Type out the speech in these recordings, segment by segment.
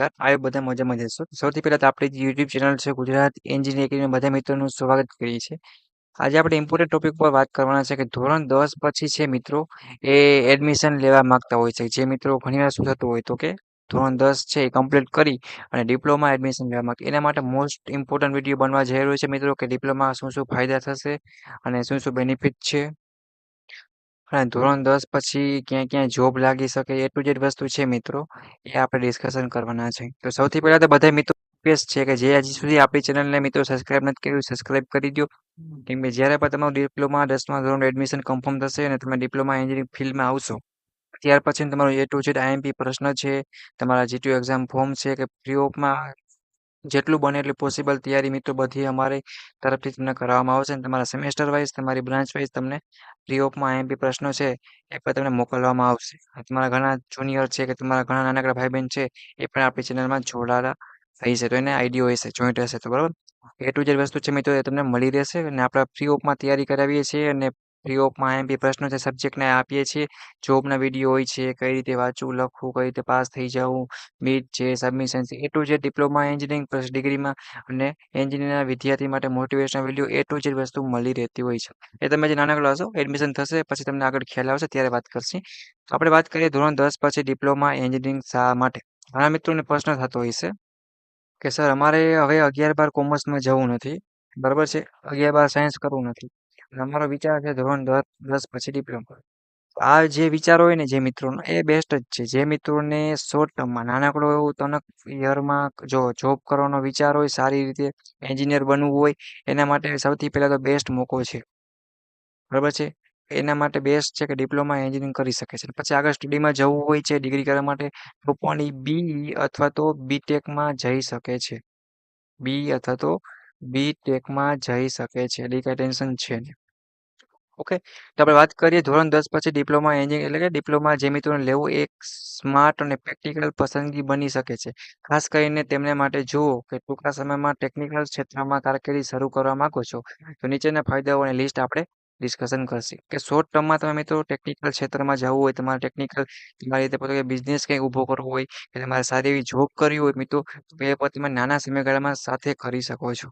નમસ્કાર આ બધા મજામાં જશો સૌથી પહેલાં તો આપણી યુટ્યુબ ચેનલ છે, ગુજરાત એન્જિનિયરિંગ બધા મિત્રોનું સ્વાગત કરીએ છીએ. આજે આપણે ઇમ્પોર્ટન્ટ ટોપિક પર વાત કરવાના છે કે ધોરણ દસ પછી છે મિત્રો, એ એડમિશન લેવા માંગતા હોય છે. જે મિત્રો ઘણીવાર શું થતું હોય તો કે ધોરણ દસ છે એ કમ્પ્લીટ કરી અને ડિપ્લોમા એડમિશન લેવા માંગે. એના માટે મોસ્ટ ઇમ્પોર્ટન્ટ વીડિયો બનવા જઈ રહ્યો છે મિત્રો, કે ડિપ્લોમા શું શું ફાયદા થશે અને શું શું બેનિફિટ છે? અને ધોરણ દસ પછી ક્યાં ક્યાં જોબ લાગી શકે એ ટુ જેડ વસ્તુ છે મિત્રો, એ આપણે ડિસ્કશન કરવાના છે. તો સૌથી પહેલાં તો બધા મિત્રો રિક્વેસ્ટ છે કે જે હજી સુધી આપણી ચેનલને મિત્રો સબસ્ક્રાઇબ નથી કર્યું સબસ્ક્રાઇબ કરી દો કેમ કે જ્યારે પણ તમારું ડિપ્લોમા દસમા ધોરણ એડમિશન કન્ફર્મ થશે અને તમે ડિપ્લોમા એન્જિનિયરિંગ ફિલ્ડમાં આવશો, ત્યાર પછી તમારું એ ટુ જેડ આઈએમપી પ્રશ્ન છે, તમારા જીટીયુ એક્ઝામ ફોર્મ છે કે ફ્રી ઓફમાં જેટલું બને એટલી પોસિબલ તૈયારી મિત્રો બધી અમારી તરફથી તમને કરાવવામાં આવશે અને તમારા સેમેસ્ટર વાઇઝ તમારી બ્રાન્ચ વાઇઝ તમને ફ્રી ઓફમાં આઈએમપી પ્રશ્નો છે એ પણ તમને મોકલવામાં આવશે. તમારા ઘણા જુનિયર છે કે તમારા ઘણા નાનકડા ભાઈ બહેન છે એ પણ આપણી ચેનલમાં જોડાયેલા હશે તો એને આઈડિયો હશે જોઈન્ટ હશે તો બરાબર? એ ટુ જે વસ્તુ છે મિત્રો એ તમને મળી રહેશે અને આપણે ફ્રી ઓફમાં તૈયારી કરાવીએ છીએ અને ફ્રી ઓફમાં એમપી પ્રશ્નો છે સબ્જેક્ટને આપીએ છીએ. જોબના વીડિયો હોય છે, કઈ રીતે વાંચવું, લખવું, કઈ રીતે પાસ થઈ જવું મીટ છે સબમિશન છે એ ટુ જે ડિપ્લોમા એન્જિનિયરિંગ પ્લસ ડિગ્રીમાં અને એન્જિનિયરના વિદ્યાર્થી માટે મોટિવેશનલ વીડિયો એ ટુ જે વસ્તુ મળી રહેતી હોય છે. એ તમે જે નાનકડા હશો એડમિશન થશે, પછી તમને આગળ ખ્યાલ આવશે, ત્યારે વાત કરશે. આપણે વાત કરીએ ધોરણ દસ પછી ડિપ્લોમા એન્જિનિયરિંગ શા માટે. ઘણા મિત્રોને પ્રશ્ન થતો હોય છે કે સર અમારે હવે અગિયાર બાર કોમર્સમાં જવું નથી. બરાબર છે? અગિયાર બાર સાયન્સ કરવું નથી. અમારો વિચાર છે ધોરણ દસ પછી ડિપ્લોમા આ જે વિચારો હોય ને જે મિત્રોનો, એ બેસ્ટ જ છે. જે મિત્રોને શોર્ટ ટર્મમાં નાનકડો એવો તનક યરમાં જો જોબ કરવાનો વિચાર હોય, સારી રીતે એન્જિનિયર બનવું હોય, એના માટે સૌથી પહેલાં તો બેસ્ટ મોકો છે. બરાબર છે? એના માટે બેસ્ટ છે કે ડિપ્લોમા એન્જિનિયરિંગ કરી શકે છે. પછી આગળ સ્ટડીમાં જવું હોય છે ડિગ્રી કરવા માટે, તો પણ એ બી અથવા તો બીટેકમાં જઈ શકે છે. બી અથવા તો બી ટેકમાં જઈ શકે છે. ટેન્શન છે નહીં ઓકે તો આપણે વાત કરીએ ધોરણ દસ પછી ડિપ્લોમા એન્જિનિયરિંગ એટલે કે ડિપ્લોમા જે મિત્રોને લેવું એક સ્માર્ટ અને પ્રેક્ટિકલ પસંદગી બની શકે છે. ખાસ કરીને તેમને માટે જુઓ કે ટૂંકા સમયમાં ટેકનિકલ ક્ષેત્રમાં કારકિર્દી શરૂ કરવા માંગો છો, તો નીચેના ફાયદાઓની લિસ્ટ આપણે ડિસ્કશન કરશે. કે શોર્ટ ટર્મમાં તમે મિત્રો ટેકનિકલ ક્ષેત્રમાં જવું હોય, તમારે ટેકનિકલ તમારી રીતે પોતે બિઝનેસ કંઈ ઊભો કરવો હોય, કે તમારે સારી એવી જોબ કરવી હોય મિત્રો તો એ પણ તમે નાના સમયગાળામાં સાથે કરી શકો છો.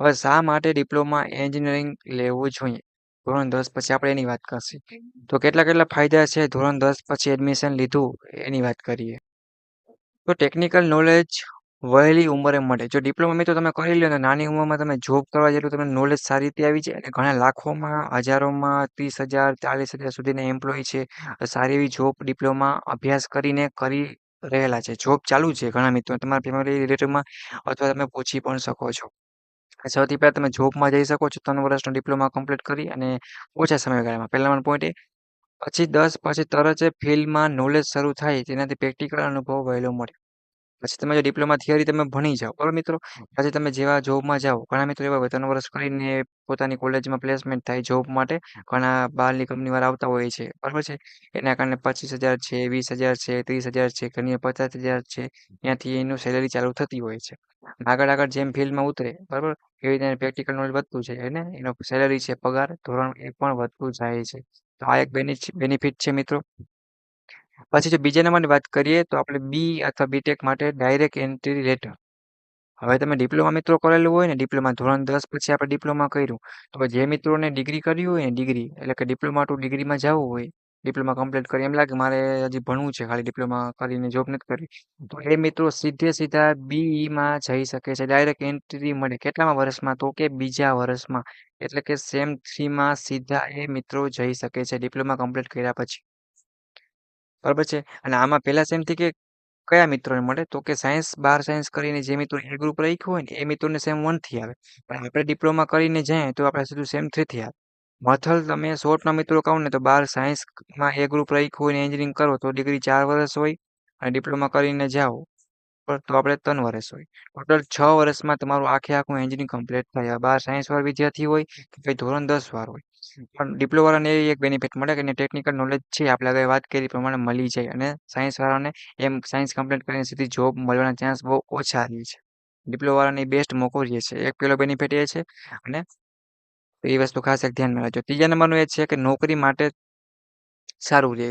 હવે શા માટે ડિપ્લોમા એન્જિનિયરિંગ લેવું જોઈએ? ધોરણ દસ પછી આપણે એની વાત કરશે. તો કેટલા કેટલા ફાયદા છે ધોરણ દસ પછી એડમિશન લીધું? એની વાત કરીએ. તો ટેકનિકલ નોલેજ વહેલી ઉંમરે મળે. જો ડિપ્લોમા મિત્રો તમે કરી લો તો નાની ઉંમરમાં તમે જોબ કરવા જેટલું તમને નોલેજ સારી રીતે આવી જાય અને ઘણા લાખોમાં, હજારોમાં, ત્રીસ હજાર, ચાલીસ હજાર સુધીના એમ્પ્લોય છે સારી એવી જોબ ડિપ્લોમા અભ્યાસ કરીને કરી રહેલા છે. જોબ ચાલુ છે ઘણા મિત્રો. તમારા ફેમિલી રિલેટિવમાં અથવા તમે પૂછી પણ શકો છો. સૌથી પહેલાં તમે જોબમાં જઈ શકો છો, ત્રણ વર્ષનો ડિપ્લોમા કમ્પ્લીટ કરી અને ઓછા સમયગાળામાં. પહેલાં પોઈન્ટ એ, પછી દસ, પછી તરત જ ફિલ્ડમાં નોલેજ શરૂ થાય તેનાથી પ્રેક્ટિકલ અનુભવ વહેલો મળે પછી તમે જો ડિપ્લોમા થિયરી તમે ભણી જાઓ બરાબર મિત્રો? પછી તમે જેવા જોબમાં જાઓ ઘણા મિત્રો એવા હોય ત્રણ વર્ષ કરીને પોતાની કોલેજમાં પ્લેસમેન્ટ થાય જોબ માટે ઘણા બહારની કંપનીવાળા આવતા હોય છે બરાબર છે? એના કારણે પચીસ હજાર છે વીસ હજાર છે ત્રીસ હજાર છે ઘણી પચાસ હજાર છે ત્યાંથી એનું સેલેરી ચાલુ થતી હોય છે. આગળ આગળ જેમ ફિલ્ડમાં ઉતરે બરાબર? એવી રીતે પ્રેક્ટિકલ નોલેજ વધતું જાય અને એનો સેલેરી છે પગાર ધોરણ એ પણ વધતું જાય છે. તો આ એક બેનિફિટ છે મિત્રો. પછી જો બીજા નંબરની વાત કરીએ તો આપણે બી અથવા બીટેક માટે ડાયરેક્ટ એન્ટ્રી લેટર હવે તમે ડિપ્લોમા મિત્રો કરેલું હોય ને ડિપ્લોમા ધોરણ દસ પછી આપણે ડિપ્લોમા કર્યું. તો જે મિત્રોને ડિગ્રી કરી હોય ને ડિગ્રી એટલે કે ડિપ્લોમા ટુ ડિગ્રીમાં જવું હોય ડિપ્લોમા કમ્પ્લીટ કરી, એમ લાગે મારે હજી ભણવું છે, ખાલી ડિપ્લોમા કરીને જોબ નથી કરવી. તો એ મિત્રો સીધે સીધા બીઈમાં જઈ શકે છે ડાયરેક્ટ એન્ટ્રી મળે. કેટલામાં વર્ષમાં? તો કે બીજા વર્ષમાં. એટલે કે સેમ થ્રીમાં સીધા એ મિત્રો જઈ શકે છે ડિપ્લોમા કમ્પ્લીટ કર્યા પછી. બરાબર છે? અને આમાં પહેલા સેમથી કે કયા મિત્રોને મળે? તો કે સાયન્સ બાર સાયન્સ કરીને જે મિત્રો એ ગ્રુપ રાખ્યું હોય ને, એ મિત્રોને સેમ વનથી આવે. પણ આપણે ડિપ્લોમા કરીને જઈએ તો આપણે સીધું સેમ થ્રીથી આવે. મથલ તમે શોર્ટના મિત્રો કહો ને તો બાર સાયન્સમાં એ ગ્રુપ રાખ્યું હોય ને એન્જિનિયરિંગ કરો તો ડિગ્રી ચાર વર્ષ હોય અને ડિપ્લોમા કરીને જાઓ તો આપણે ત્રણ વર્ષ હોય. ટોટલ છ વર્ષમાં તમારું આખે આખું એન્જિનિયરિંગ કમ્પ્લીટ થાય. બાર સાયન્સ વાળા વિદ્યાર્થી હોય કે ભાઈ ધોરણ દસ વાર હોય. પણ ડિપ્લોમાવાળાને એ એક બેનિફિટ મળે કે ટેકનિકલ નોલેજ છે, આપણે આગળ વાત કરી પ્રમાણે મળી જાય. અને સાયન્સવાળાને એમ સાયન્સ કમ્પ્લીટ કરીને સીધી જોબ મળવાના ચાન્સ બહુ ઓછા રહે છે. ડિપ્લોમાવાળાને બેસ્ટ મોકો રહે છે. એક પેલો બેનિફિટ એ છે, અને એ વસ્તુ ખાસ એક ધ્યાનમાં રાખજો. ત્રીજા નંબરનું એ છે કે નોકરી માટે સારું રહે.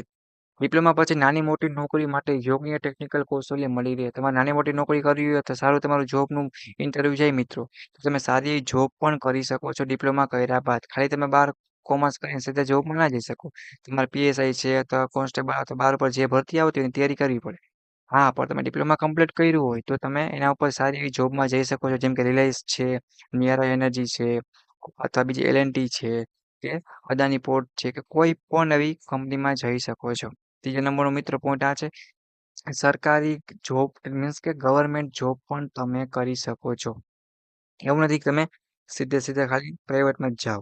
ડિપ્લોમા પછી નાની મોટી નોકરી માટે યોગ્ય ટેકનિકલ કૌશલ્ય મળી રહે. તમારે નાની મોટી નોકરી કરવી હોય તો સારું તમારું જોબનું ઇન્ટરવ્યૂ જાય મિત્રો. તો તમે સારી જોબ પણ કરી શકો છો ડિપ્લોમા કર્યા બાદ. ખાલી તમે બહાર કોમર્સ કરીને સીધા જોબમાં ના જઈ શકો. તમારે પીએસઆઈ છે અથવા કોન્સ્ટેબલ અથવા બહાર પર જે ભરતી આવતી હોય તૈયારી કરવી પડે. હા, પણ તમે ડિપ્લોમા કમ્પ્લીટ કર્યું હોય તો તમે એના ઉપર સારી એવી જોબમાં જઈ શકો છો. જેમ કે રિલાયન્સ છે નિયારા એનર્જી છે, અથવા બીજી એલએનટી છે, કે અદાની પોર્ટ છે, કે કોઈ પણ એવી કંપનીમાં જઈ શકો છો. ત્રીજા નંબરનો મિત્ર પોઈન્ટ આ છે. સરકારી જોબ મીન્સ કે ગવર્મેન્ટ જોબ પણ તમે કરી શકો છો. એવું નથી તમે સીધે સીધા ખાલી પ્રાઇવેટમાં જ જાઓ.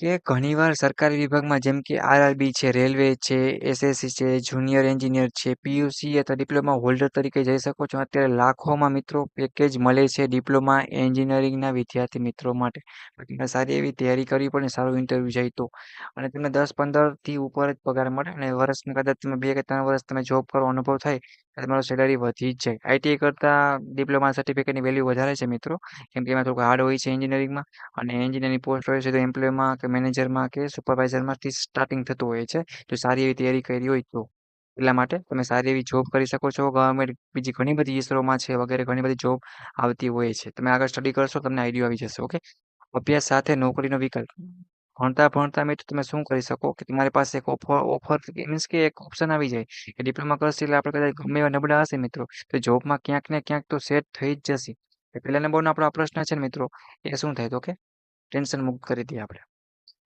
કે ઘણીવાર સરકારી વિભાગમાં જેમ કે આરઆરબી છે, રેલવે છે, એસએસસી છે, જુનિયર એન્જિનિયર છે, પીયુસી અથવા ડિપ્લોમા હોલ્ડર તરીકે જઈ શકો છો. અત્યારે લાખોમાં મિત્રો પેકેજ મળે છે ડિપ્લોમા એન્જિનિયરિંગના વિદ્યાર્થી મિત્રો માટે. તમને સારી એવી તૈયારી કરવી પડે સારું ઇન્ટરવ્યૂ જાય તો. અને તમને દસ પંદરથી ઉપર જ પગાર મળે અને વર્ષમાં કદાચ તમે બે કે ત્રણ વર્ષ તમે જોબ કરો અનુભવ થાય તમારો સેલરી વધી જ જાય. આઈટીઆઈ કરતાં ડિપ્લોમા સર્ટિફિકેટની વેલ્યુ વધારે છે મિત્રો. કેમ કે એમાં થોડુંક હાર્ડ હોય છે એન્જિનિયરિંગમાં અને એન્જિનિયરિંગ પોસ્ટ હોય છે તો એમ્પ્લોયમાં કે મેનેજરમાં કે સુપરવાઇઝરમાંથી સ્ટાર્ટિંગ થતું હોય છે. તો સારી એવી તૈયારી કરી હોય તો એટલા માટે તમે સારી એવી જોબ કરી શકો છો. ગવર્મેન્ટ બીજી ઘણી બધી ઇસરોમાં છે વગેરે ઘણી બધી જોબ આવતી હોય છે. તમે આગળ સ્ટડી કરશો તમને આઈડિયા આવી જશે ઓકે અભ્યાસ સાથે નોકરીનો વિકલ્પ. ભણતા ભણતા મિત્રો તમે શું કરી શકો કે તમારી પાસે એક ઓફર ઓફર મીન્સ કે એક ઓપ્શન આવી જાય કે ડિપ્લોમા કરશે એટલે આપણે કદાચ ગમે એવા નબળા હશે મિત્રો. તો જોબમાં ક્યાંક ને ક્યાંક તો સેટ થઈ જ જશે. પહેલા નંબરનો આપણો આ પ્રશ્ન છે ને મિત્રો, એ શું થાય તો કે ટેન્શન મુક્ત કરી દઈએ આપણે.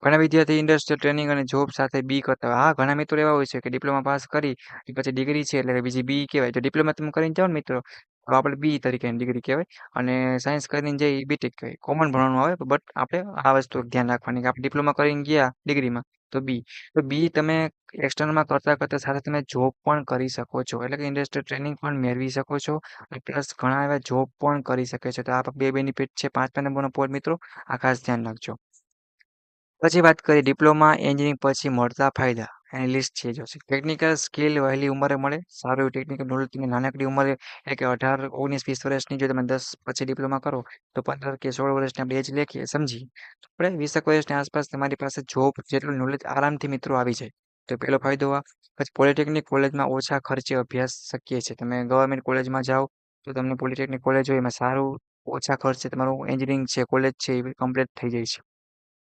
ઘણા વિદ્યાર્થી ઇન્ડસ્ટ્રીયલ ટ્રેનિંગ અને જોબ સાથે બી કરતા હોય. હા, ઘણા મિત્રો એવા હોય છે કે ડિપ્લોમા પાસ કરી, પછી ડિગ્રી છે એટલે બીજી બી કહેવાય. તો ડિપ્લોમા તમે કરીને જાઓ ને મિત્રો તો આપણે બી તરીકેની ડિગ્રી કહેવાય અને સાયન્સ કરીને જઈ બીટેક કહેવાય. કોમન ભણવાનું આવે બટ આપણે આ વસ્તુ ધ્યાન રાખવાની કે આપણે ડિપ્લોમા કરીને ગયા ડિગ્રીમાં તો બી તો બી તમે એક્સટર્નલમાં કરતાં કરતાં સાથે તમે જોબ પણ કરી શકો છો. એટલે કે ઇન્ડસ્ટ્રીયલ ટ્રેનિંગ પણ મેળવી શકો છો અને પ્લસ ઘણા એવા જોબ પણ કરી શકે છે. તો આ બે બેનિફિટ છે, પાંચ નંબરનો પોઈન્ટ મિત્રો, આ ખાસ ધ્યાન રાખજો. પછી વાત કરીએ ડિપ્લોમા એન્જિનિયરિંગ પછી મળતા ફાયદા. એની છે જોશે ટેકનિકલ સ્કિલ વહેલી ઉંમરે મળે, સારું એવું ટેકનિકલ નોલેજ તમે નાનકડી ઉંમરે, એટલે કે અઢાર, ઓગણીસ, વીસ વર્ષની જો તમે દસ પછી ડિપ્લોમા કરો, તો પંદર કે સોળ વર્ષની આપણે એજ લેખીએ, સમજી. આપણે વીસેક વર્ષની આસપાસ તમારી પાસે જોબ જેટલું નોલેજ આરામથી મિત્રો આવી જાય. તો પહેલો ફાયદો આ, પછી પોલિટેકનિક કોલેજમાં ઓછા ખર્ચે અભ્યાસ શકીએ છીએ તમે ગવર્મેન્ટ કોલેજમાં જાઓ, તો તમને પોલિટેકનિક કોલેજ હોય એમાં સારું ઓછા ખર્ચે તમારું એન્જિનિયરિંગ છે કોલેજ છે, એ કમ્પ્લીટ થઈ જાય છે.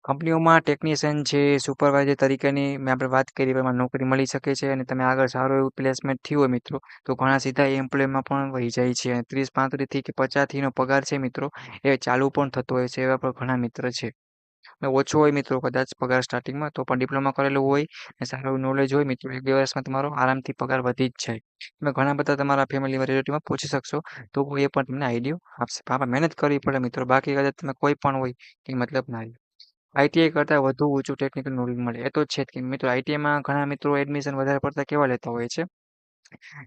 કંપનીઓમાં ટેકનિશિયન છે સુપરવાઇઝર તરીકેની મેં આપણે વાત કરી, એમાં નોકરી મળી શકે છે અને તમે આગળ સારું એવું પ્લેસમેન્ટ થયું હોય મિત્રો, તો ઘણા સીધા એમ્પ્લોયમાં પણ વહી જાય છે અને ત્રીસ પાંત્રીસથી કે પચાસથીનો પગાર છે મિત્રો, એ ચાલુ પણ થતો હોય છે એવા પણ ઘણા મિત્ર છે. ઓછો હોય મિત્રો કદાચ પગાર સ્ટાર્ટિંગમાં તો પણ ડિપ્લોમા કરેલું હોય અને સારું નોલેજ હોય મિત્રો, એક બે વર્ષમાં તમારો આરામથી પગાર વધી જ જાય. તમે ઘણા બધા તમારા ફેમિલી રિલેટિવમાં પૂછી શકશો, તો એ પણ તમને આઈડિયો આપશે. આપણે મહેનત કરવી પડે મિત્રો, બાકી કદાચ તમે કોઈ પણ હોય કે મતલબ ના આઈટીઆઈ કરતાં વધુ ઊંચું ટેકનિકલ નોલેજ મળે. એ તો છે જ કે મિત્રો આઈટીઆઈમાં ઘણા મિત્રો એડમિશન વધારે પડતા કેવા લેતા હોય છે?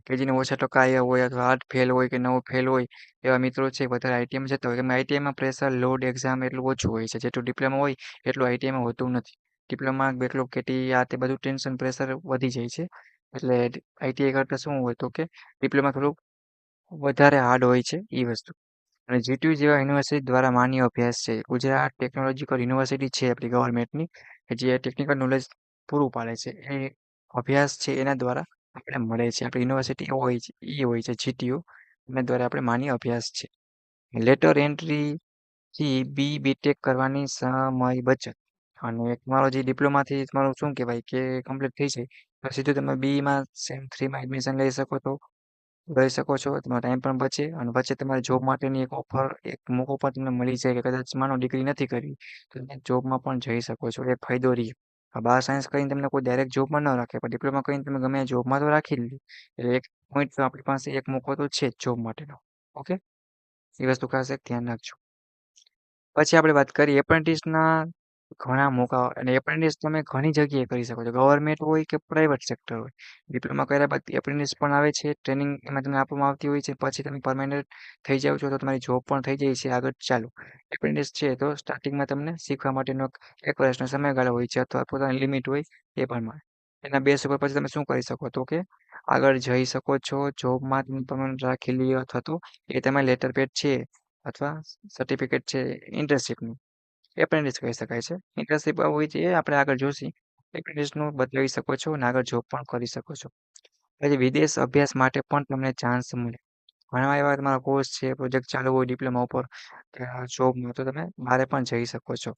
કે જેને ઓછા ટકા આવ્યા હોય અથવા આઠ ફેલ હોય કે નવો ફેલ હોય, એવા મિત્રો છે વધારે આઈટીઆઈમાં જતા હોય. કેમ આઈટીઆઈમાં પ્રેશર લોડ એક્ઝામ એટલું ઓછું હોય છે. જેટલું ડિપ્લોમા હોય, એટલું આઈટીઆઈમાં હોતું નથી. ડિપ્લોમા બેકલોગ કેટી આ તે બધું ટેન્શન પ્રેશર વધી જાય છે. એટલે આઈટીઆઈ કરતાં શું હોય તો કે ડિપ્લોમા થોડુંક વધારે હાર્ડ હોય છે એ વસ્તુ. અને જીટીયુ જેવા યુનિવર્સિટી દ્વારા માન્ય અભ્યાસ છે. ગુજરાત ટેકનોલોજીકલ યુનિવર્સિટી છે આપણી ગવર્મેન્ટની કે જે ટેકનિકલ નોલેજ પૂરું પાડે છે. એ અભ્યાસ છે એના દ્વારા આપણે મળે છે. આપણી યુનિવર્સિટી હોય છે, એ હોય છે જીટીયુ એના દ્વારા આપણે માન્ય અભ્યાસ છે. લેટર એન્ટ્રીથી બી બીટેક કરવાની સમય બચત. અને તમારો જે ડિપ્લોમાથી તમારું શું કહેવાય કે કમ્પ્લીટ થઈ જાય? તો સીધું તમે બીમાં સેમ થ્રીમાં એડમિશન લઈ શકો તો લઈ શકો છો તમારો ટાઈમ પણ બચે અને વચ્ચે તમારે જોબ માટેની એક ઓફર એક મોકો પણ તમને મળી જાય કે કદાચ માનો ડિગ્રી નથી કરવી તો તમે જોબમાં પણ જઈ શકો છો. એ ફાયદો રહે. બાર સાયન્સ કરીને તમને કોઈ ડાયરેક્ટ જોબમાં ન રાખે, પણ ડિપ્લોમા કરીને તમે ગમે જોબમાં તો રાખી લીધી એટલે એક પોઈન્ટ તો આપણી પાસે, એક મોકો તો છે જ જોબ માટેનો. ઓકે એ વસ્તુ ખાસ ધ્યાન રાખજો. પછી આપણે વાત કરીએ એપ્રેન્ટિસના ઘણા મોકા અને એપ્રેન્ટિસ તમે ઘણી જગ્યાએ કરી શકો છો. ગવર્મેન્ટ હોય કે પ્રાઇવેટ સેક્ટર હોય. ડિપ્લોમા કર્યા બાદ એપ્રેન્ટિસ પણ આવે છે. ટ્રેનિંગ એમાં તમને આપવામાં આવતી હોય છે. પછી તમે પરમાનન્ટ થઈ જાઓ છો તો તમારી જોબ પણ થઈ જાય છે. આગળ ચાલુ. એપ્રેન્ટિસ છે તો સ્ટાર્ટિંગમાં તમને શીખવા માટેનો એક વર્ષનો સમયગાળો હોય છે અથવા પોતાની લિમિટ હોય એ પણ એના બેસ ઉપર પછી તમે શું કરી શકો તો કે આગળ જઈ શકો છો. જોબમાં તમે પરમાનન્ટ રાખી લ્યો અથવા તો એ તમે લેટર પેડ છે. અથવા સર્ટિફિકેટ છે. ઇન્ટર્નશીપનું એપ્રેન્ટિસ કહી શકાય છે. ઇન્ટર્નશીપ હોય છે એ આપણે આગળ જોશી. એપ્રેન્ટિસનું બદલાવી શકો છો અને આગળ જોબ પણ કરી શકો છો. પછી વિદેશ અભ્યાસ માટે પણ તમને ચાન્સ મળે. ઘણા એવા તમારા કોર્સ છે પ્રોજેક્ટ ચાલુ હોય ડિપ્લોમા ઉપર જોબમાં તો તમે બહાર પણ જઈ શકો છો.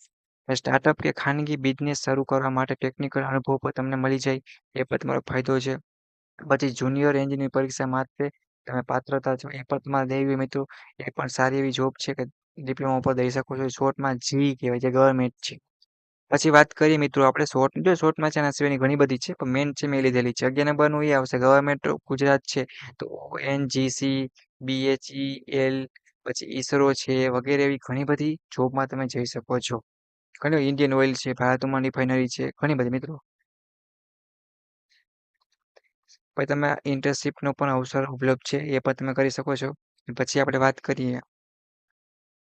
સ્ટાર્ટઅપ કે ખાનગી બિઝનેસ શરૂ કરવા માટે ટેકનિકલ અનુભવ પણ તમને મળી જાય. એ પણ તમારો ફાયદો છે. પછી જુનિયર એન્જિનિયર પરીક્ષા માટે તમે પાત્રતા છો, એ પણ તમારે દેવી મિત્રો, એ પણ સારી એવી જોબ છે કે ડિપ્લોમા ઉપર દઈ શકો છો. શોર્ટમાં જી કહેવાય, જે ગવર્મેન્ટ છે. પછી વાત કરીએ મિત્રો, આપણે શોર્ટ, જો શોર્ટમાં છે એના સિવાયની ઘણી બધી છે, પણ મેન છે મેં લીધેલી છે, અગિયાર નંબરનું એ આવશે. ગવર્મેન્ટ ગુજરાત છે, તો એનજીસી બીએચઈ એલ પછી ઈસરો છે, વગેરે એવી ઘણી બધી જોબમાં તમે જઈ શકો છો. ઘણી ઇન્ડિયન ઓઇલ છે ભારતમાં રિફાઇનરી છે, ઘણી બધી મિત્રો. પછી તમે ઇન્ટર્નશીપનો પણ અવસર ઉપલબ્ધ છે, એ પણ તમે કરી શકો છો. પછી આપણે વાત કરીએ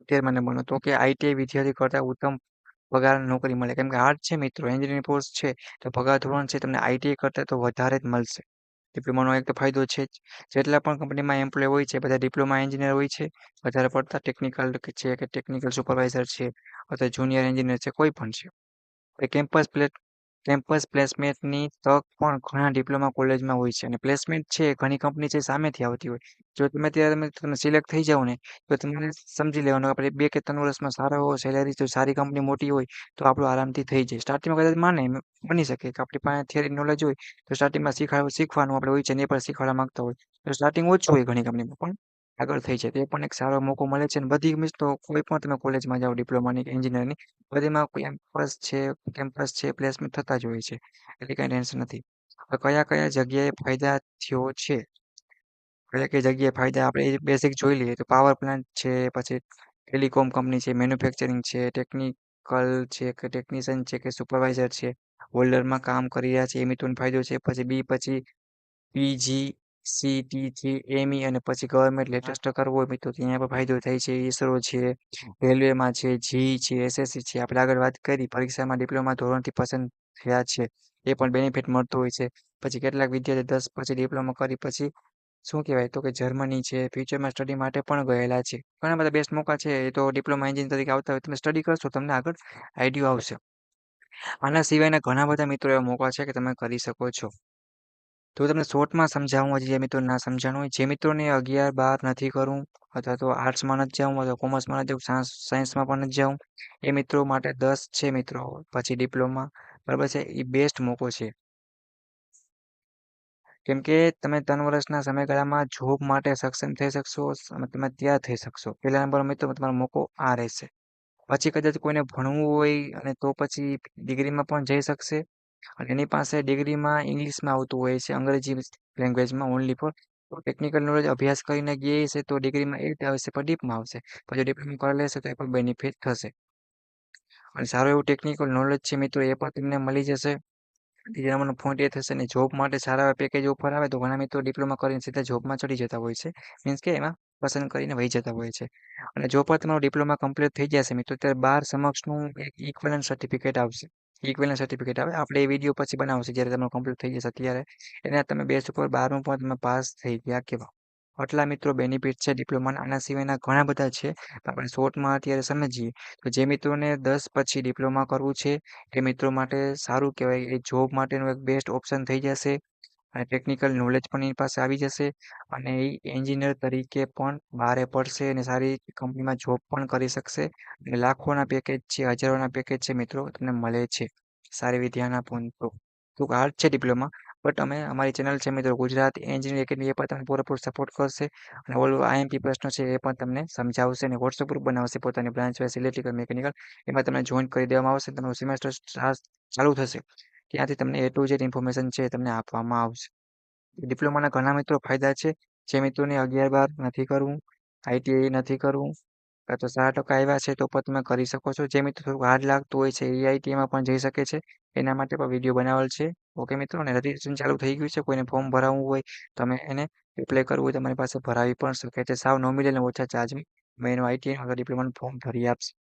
તેર બનો તો કે આઈટીઆઈ વિદ્યાર્થી કરતાં ઉત્તમ પગાર નોકરી મળે. કેમ કે આર્ટ છે મિત્રો એન્જિનિયરિંગ કોર્સ છે, તો પગાર ધોરણ છે, તમને આઈટીઆઈ કરતાં તો વધારે જ મળશે. ડિપ્લોમાનો એક તો ફાયદો છે જ. જેટલા પણ કંપનીમાં એમ્પ્લોય હોય છે, બધા ડિપ્લોમા એન્જિનિયર હોય છે, વધારે પડતા ટેકનિકલ છે કે ટેકનિકલ સુપરવાઇઝર છે, અથવા જુનિયર એન્જિનિયર છે, કોઈ પણ છે. કેમ્પસ પ્લેટ કેમ્પસ પ્લેસમેન્ટની તક પણ ઘણા ડિપ્લોમા કોલેજમાં હોય છે અને પ્લેસમેન્ટ છે ઘણી કંપની છે સામેથી આવતી હોય. જો તમે ત્યારે તમે સિલેક્ટ થઈ જાઓ ને, તો તમારે સમજી લેવાનું આપણે બે કે ત્રણ વર્ષમાં સારા એવો સેલેરી જો સારી કંપની મોટી હોય, તો આપણું આરામથી થઈ જાય. સ્ટાર્ટિંગમાં કદાચ માને, બની શકે કે આપણી પાસે થિયરી નોલેજ હોય, તો સ્ટાર્ટિંગમાં શીખવા શીખવાનું આપણે હોય છે ને એ પણ શીખવાડવા માંગતા હોય. તો સ્ટાર્ટિંગ ઓછું હોય ઘણી કંપનીમાં પણ. આગળ થઈ છે તે પણ એક સારો મોકો મળે છે અને બધી મીન્સ તો કોઈ પણ તમે કોલેજમાં જાઓ ડિપ્લોમાની કે એન્જિનિયરની બધીમાં કેમ્પસ છે કેમ્પસ છે પ્લેસમેન્ટ થતા જ હોય છે. એટલે કાંઈ ટેન્શન નથી. કયા કયા જગ્યાએ ફાયદા થયો છે? કયા કઈ જગ્યાએ ફાયદા આપણે બેસિક જોઈ લઈએ. તો પાવર પ્લાન્ટ છે, પછી ટેલિકોમ કંપની છે મેન્યુફેક્ચરિંગ છે ટેકનિકલ છે કે ટેકનિશિયન છે કે સુપરવાઇઝર છે. હોલ્ડરમાં કામ કરી રહ્યા છે એ મિત્રોનો ફાયદો છે. પછી બી પછી પીજી સીટી છે એમઈ અને પછી ગવર્મેન્ટ લેટેસ્ટ કરવો હોય મિત્રો ત્યાં પણ ફાયદો થાય છે ઈસરો છે, રેલવેમાં છે જી છે એસએસસી છે, આપણે આગળ વાત કરી, પરીક્ષામાં ડિપ્લોમા ધોરણથી પસંદ થયા છે, એ પણ બેનિફિટ મળતો હોય છે, પછી કેટલાક વિદ્યાર્થી દસ પછી ડિપ્લોમા કરી, પછી શું કહેવાય, તો કે જર્મની છે ફ્યુચરમાં સ્ટડી માટે પણ ગયેલા છે, ઘણા બધા બેસ્ટ મોકા છે, એ તો ડિપ્લોમા એન્જિન તરીકે આવતા હોય, તમે સ્ટડી કરશો, તમને આગળ આઈડિયો આવશે. આના સિવાયના ઘણા બધા મિત્રો એવા મોકા છે કે તમે કરી શકો છો. તો તમને શોર્ટમાં સમજાવું હોય, જે મિત્રો ના સમજાણું હોય, જે મિત્રોને અગિયાર બાર નથી કરવું અથવા તો આર્ટ્સમાં નથી જવું અથવા કોમર્સમાં નથી જવું સાયન્સમાં પણ નથી જવું એ મિત્રો માટે દસ છે મિત્રો, પછી ડિપ્લોમા, બરાબર છે, એ બેસ્ટ મોકો છે. કેમ કે તમે ત્રણ વર્ષના સમયગાળામાં જોબ માટે સક્ષમ થઈ શકશો તમે તૈયાર થઈ શકશો. પહેલા નંબર મિત્રો, તમારો મોકો આ રહેશે. પછી કદાચ કોઈને ભણવું હોય, અને તો પછી ડિગ્રીમાં પણ જઈ શકશે અને એની પાસે ડિગ્રીમાં ઇંગ્લિશમાં આવતું હોય છે, અંગ્રેજી લેંગ્વેજમાં ઓનલી ફોર તો ટેકનિકલ નોલેજ અભ્યાસ કરીને ગઈ છે તો ડિગ્રીમાં એ રીતે આવશે પણ ડીપમાં આવશે. પછી ડિપ્લોમા કરી લેશે તો એ પણ બેનિફિટ થશે. અને સારું એવું ટેકનિકલ નોલેજ છે મિત્રો, એ પણ તમને મળી જશે. નંબરનો પોઈન્ટ એ થશે ને જોબ માટે સારા પેકેજ ઓફર આવે તો ઘણા મિત્રો ડિપ્લોમા કરીને સીધા જોબમાં ચડી જતા હોય છે. મીન્સ કે એમાં પસંદ કરીને વહી જતા હોય છે. અને જો પણ તમારું ડિપ્લોમા કમ્પ્લીટ થઈ જશે મિત્રો, ત્યારે બાર સમક્ષનું એક ઇક્વલન સર્ટિફિકેટ આવશે. ઇક્વલન્ટ સર્ટિફિકેટ આવે. આપણે એ વીડિયો પછી બનાવશે જ્યારે તમે કમ્પ્લીટ થઈ જશે ત્યારે. એને તમે બેસ્ટ ઉપર બારમું પણ તમે પાસ થઈ ગયા કેવા આટલા મિત્રો બેનિફિટ છે ડિપ્લોમાના આના સિવાયના ઘણા બધા છે. આપણે શોર્ટમાં અત્યારે સમજીએ. તો જે મિત્રોને દસ પછી ડિપ્લોમા કરવું છે, એ મિત્રો માટે સારું કહેવાય. એ જોબ માટેનું એક બેસ્ટ ઓપ્શન થઈ જશે. અને ટેકનિકલ નોલેજ પણ એની પાસે આવી જશે અને એ એન્જિનિયર તરીકે પણ બહારે પડશે અને સારી કંપનીમાં જોબ પણ કરી શકશે. અને લાખોના પેકેજ છે, હજારોના પેકેજ છે મિત્રો, તમને મળે છે. સારી વિદ્યાના ફોન તો આર્ટ છે ડિપ્લોમા બટ અમે, અમારી ચેનલ છે મિત્રો, ગુજરાત એન્જિનિયર એકેડમી એ પણ તમને પૂરેપૂરો સપોર્ટ કરશે અને ઓલ આઈએમપી પ્રશ્નો છે એ પણ તમને સમજાવશે અને વોટ્સઅપ ગ્રુપ બનાવશે પોતાની બ્રાન્ચ વાઇઝ ઇલેક્ટ્રિકલ મિકેનિકલ એમાં તમને જોઈન કરી દેવામાં આવશે તમારું સેમેસ્ટર ચાલુ થશે. ત્યાંથી તમને એ ટુ જેડ ઇન્ફોર્મેશન છે તમને આપવામાં આવશે. ડિપ્લોમાના ઘણા મિત્રો ફાયદા છે. જે મિત્રોને અગિયાર બાર નથી કરવું આઈટીઆઈ નથી કરવું, કાં તો સારા ટકા આવ્યા છે તો પણ તમે કરી શકો છો. જે મિત્રો થોડું હાર્ડ લાગતું હોય છે એ આઈટીઆઈમાં પણ જઈ શકે છે. એના માટે પણ વીડિયો બનાવેલ છે. ઓકે મિત્રો, અને રજીસ્ટ્રેશન ચાલુ થઈ ગયું છે. કોઈને ફોર્મ ભરાવવું હોય, તમે એને એપ્લાય કરવું હોય, તમારી પાસે ભરાવી પણ શકે છે. સાવ નોમિનલ ઓછા ચાર્જમાં મેં. એનું આઈટીઆઈ ડિપ્લોમાનું ફોર્મ ભરી આપશે.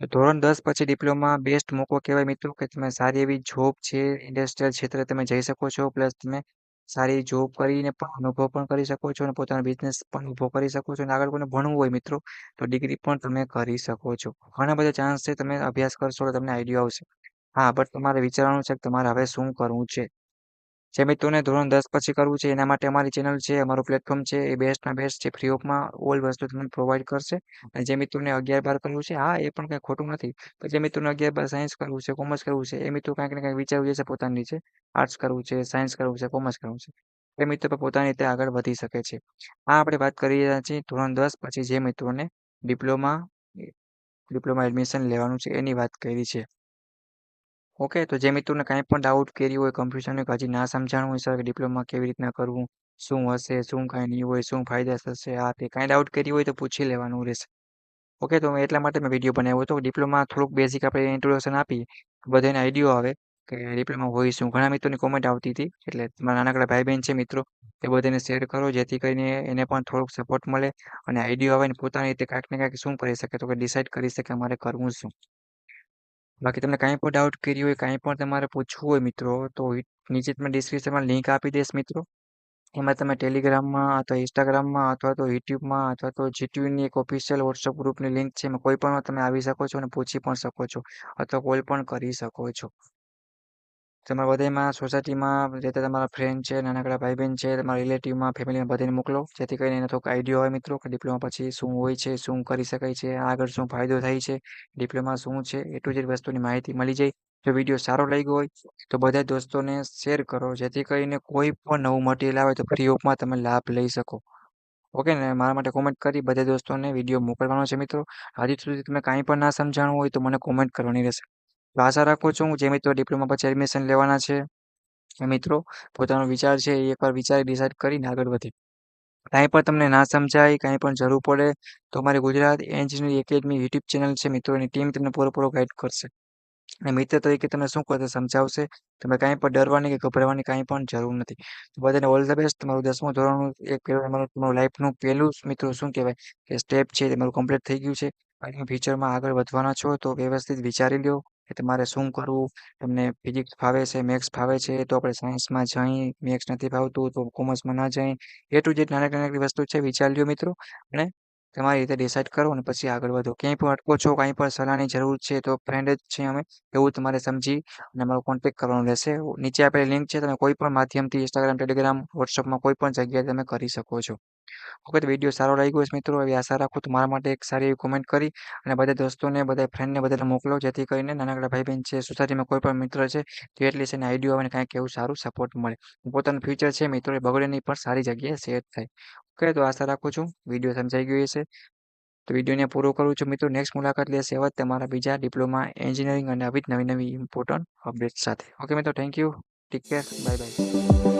તો ધોરણ દસ પછી ડિપ્લોમા બેસ્ટ મોકો કહેવાય મિત્રો, કે તમે સારી એવી જોબ છે ઇન્ડસ્ટ્રીયલ ક્ષેત્રે તમે જઈ શકો છો પ્લસ તમે સારી જોબ કરીને પણ અનુભવ પણ કરી શકો છો અને પોતાનો બિઝનેસ પણ ઊભો કરી શકો છો અને આગળ કોઈને ભણવું હોય મિત્રો, તો ડિગ્રી પણ તમે કરી શકો છો. ઘણા બધા ચાન્સ છે, તમે અભ્યાસ કરશો તો તમને આઈડિયા આવશે. હા બટ તમારે વિચારવાનું છે કે તમારે હવે શું કરવું છે? જે મિત્રોને ધોરણ દસ પછી કરવું છે, એના માટે અમારી ચેનલ છે, અમારું પ્લેટફોર્મ છે, એ બેસ્ટના બેસ્ટ છે ફ્રી ઓફમાં ઓલ વસ્તુ તમને પ્રોવાઈડ કરશે. અને જે મિત્રોને અગિયાર બાર કરવું છે, હા, એ પણ કંઈ ખોટું નથી. પણ જે મિત્રોને અગિયાર બાર સાયન્સ કરવું છે કોમર્સ કરવું છે, એ મિત્રો કાંઈક ને કાંઈક વિચારવું છે પોતાની રીતે. આર્ટ્સ કરવું છે સાયન્સ કરવું છે કોમર્સ કરવું છે. એ મિત્રો પોતાની રીતે આગળ વધી શકે છે. આ આપણે વાત કરી રહ્યા છીએ ધોરણ દસ પછી જે મિત્રોને ડિપ્લોમા ડિપ્લોમા એડમિશન લેવાનું છે, એની વાત કરી છે. ઓકે, તો જે મિત્રોને કાંઈ પણ ડાઉટ કેરી હોય કન્ફ્યુઝન હોય હજી ના સમજાણું હોય સર ડિપ્લોમા કેવી રીતના કરવું, શું હશે, શું કાંઈ નહીં હોય, શું ફાયદા થશે, આ તે કાંઈ ડાઉટ કરી હોય તો પૂછી લેવાનું રહેશે. ઓકે, તો એટલા માટે મેં વીડિયો બનાવ્યો હતો. ડિપ્લોમા થોડુંક બેઝિક આપણે ઇન્ટ્રોડક્શન આપી, બધાને આઈડિયો આવે કે ડિપ્લોમા હોય શું. ઘણા મિત્રોની કોમેન્ટ આવતી હતી, એટલે તમારા નાનકડા ભાઈ બહેન છે મિત્રો, એ બધાને શેર કરો, જેથી કરીને એને પણ થોડુંક સપોર્ટ મળે અને આઈડિયો આવે ને પોતાની રીતે કાંઈક ને કાંઈક શું કરી શકે, તો કે ડિસાઇડ કરી શકે અમારે કરવું શું. બાકી તમને કાંઈ પણ ડાઉટ કર્યો હોય, કાંઈ પણ તમારે પૂછવું હોય મિત્રો, તો નીચે તમે ડિસ્ક્રિપ્શનમાં લિંક આપી દઈશ મિત્રો. એમાં તમે ટેલિગ્રામમાં અથવા ઇન્સ્ટાગ્રામમાં અથવા તો યુટ્યુબમાં અથવા તો જીટીયુની એક ઓફિશિયલ વોટ્સઅપ ગ્રુપની લિંક છે, એમાં કોઈ પણ તમે આવી શકો છો અને પૂછી પણ શકો છો, અથવા કોલ પણ કરી શકો છો. તમારા બધામાં સોસાયટીમાં રહેતા તમારા ફ્રેન્ડ છે, નાનકડા ભાઈ બહેન છે, તમારા રિલેટિવમાં ફેમિલીમાં બધાને મોકલો. જેથી કરીને એને થોડોક આઈડિયો હોય મિત્રો કે ડિપ્લોમા પછી શું હોય છે, શું કરી શકાય છે, આગળ શું ફાયદો થાય છે ડિપ્લોમા શું છે એટલું જ વસ્તુની માહિતી મળી જાય. જો વીડિયો સારો લાગ્યો હોય, તો બધા દોસ્તોને શેર કરો. જેથી કરીને કોઈ પણ નવું મટીરિયલ આવે તો ફ્રી ઓફમાં તમે લાભ લઈ શકો. ઓકે ને? મારા માટે કોમેન્ટ કરી. બધા દોસ્તોને વીડિયો મોકલવાનો છે મિત્રો. હજી સુધી તમે કાંઈ પણ ના સમજાણું હોય તો મને કોમેન્ટ કરવાની રહેશે. તો આશા રાખું છું. જે મિત્રો ડિપ્લોમા પછી એડમિશન લેવાના છે, એ મિત્રો પોતાનો વિચાર છે, એ એકવાર વિચારી ડિસાઇડ કરીને આગળ વધે. કાંઈ પણ તમને ના સમજાય, કાંઈ પણ જરૂર પડે, તો અમારી Gujarat engineering academy YouTube channel છે મિત્રોની ટીમ તમને પૂરેપૂરો ગાઈડ કરશે. અને મિત્ર તરીકે તમને શું કરશે સમજાવશે, તમે કાંઈ પણ ડરવાની કે ગભરાવાની કાંઈ પણ જરૂર નથી. તો બધાને ઓલ ધ બેસ્ટ તમારું દસમું ધોરણનું એક તમારું તમારું લાઈફનું પહેલું મિત્રો શું કહેવાય કે સ્ટેપ છે તમારું કમ્પ્લીટ થઈ ગયું છે. અને ફ્યુચરમાં આગળ વધવાના છો તો વ્યવસ્થિત વિચારી લો કે તમારે શું કરવું? તમને ફિઝિક્સ ફાવે છે મેથ્સ ફાવે છે, તો આપણે સાયન્સમાં જઈ મેથ્સ નથી ફાવતું, તો કોમર્સમાં ના જઈ. એ ટુ જેડ નાનકડી નાનકડી વસ્તુ છે, વિચાર લ્યો મિત્રો. અને તમારી રીતે ડિસાઇડ કરો અને પછી આગળ વધો. ક્યાંય પણ અટકો છો, કાંઈ પણ સલાહની જરૂર છે, તો ફ્રેન્ડ જ છે અમે, એવું તમારે સમજી અને અમારો કોન્ટેક્ટ કરવાનો રહેશે. નીચે આપેલી લિંક છે, તમે કોઈ પણ માધ્યમથી ઇન્સ્ટાગ્રામ ટેલિગ્રામ વોટ્સઅપમાં કોઈ પણ જગ્યાએ તમે કરી શકો છો. ઓકે તો વીડિયો સારો લાગ્યો હશે મિત્રો, એવી આશા રાખું તો મારા માટે એક સારી એવી કોમેન્ટ કરી અને બધા દોસ્તોને, બધા ફ્રેન્ડને બધાને મોકલો, જેથી કરીને નાનકડા ભાઈ બહેન છે, સોસાયટીમાં કોઈ પણ મિત્ર છે, તો એટલીસ્ટ એને આઈડિયો આવે કાંઈક એવું સારું સપોર્ટ મળે. પોતાનું ફ્યુચર છે, મિત્રો, એ બગડે નહીં, પણ સારી જગ્યાએ સેટ થાય. ઓકે તો આશા રાખું છું વીડિયો સમજાઈ ગયો હશે. તો વિડીયોને પૂરો કરું છું મિત્રો. નેક્સ્ટ મુલાકાત લેશે એવા તમારા બીજા ડિપ્લોમા એન્જિનિયરિંગ અને આવી નવી નવી ઇમ્પોર્ટન્ટ અપડેટ સાથે. ઓકે મિત્રો thank you take care bye bye